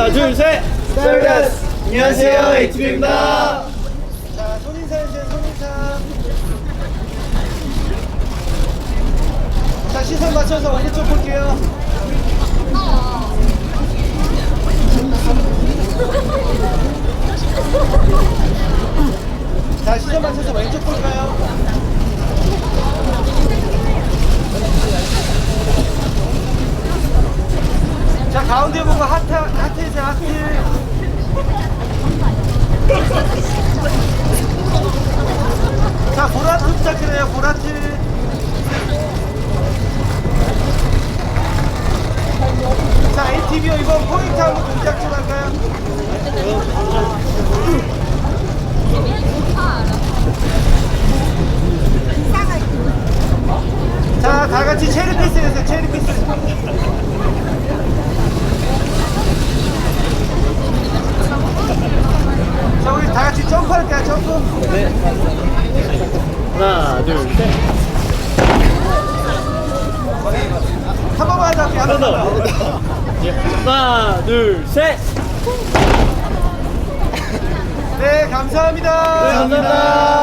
인사드리겠습니다. 둘, 셋. 스타일리스. 안녕하세요. 에이티비입니다. 자, 손인사 해주세요, 손인사. 자, 시선 맞춰서 어디 쪽 볼게요. 자, 시선 맞춰서 왼쪽 볼까요? 자, 가운데 보고 하트, 하트 해주세요, 하트. 자, 보라트 부탁드려요, 보라트. 자, ATVO 이번 포인트 한번 동작 좀 할까요? 자, 다 같이 체리 피스 해주세요, 체리 피스. 자, 우리 다 같이 점프할까요, 점프? 하나, 둘, 셋. 한 번만 더 할게요, 한 번만. 더. 예. 하나, 둘, 셋. 네, 감사합니다. 네, 감사합니다.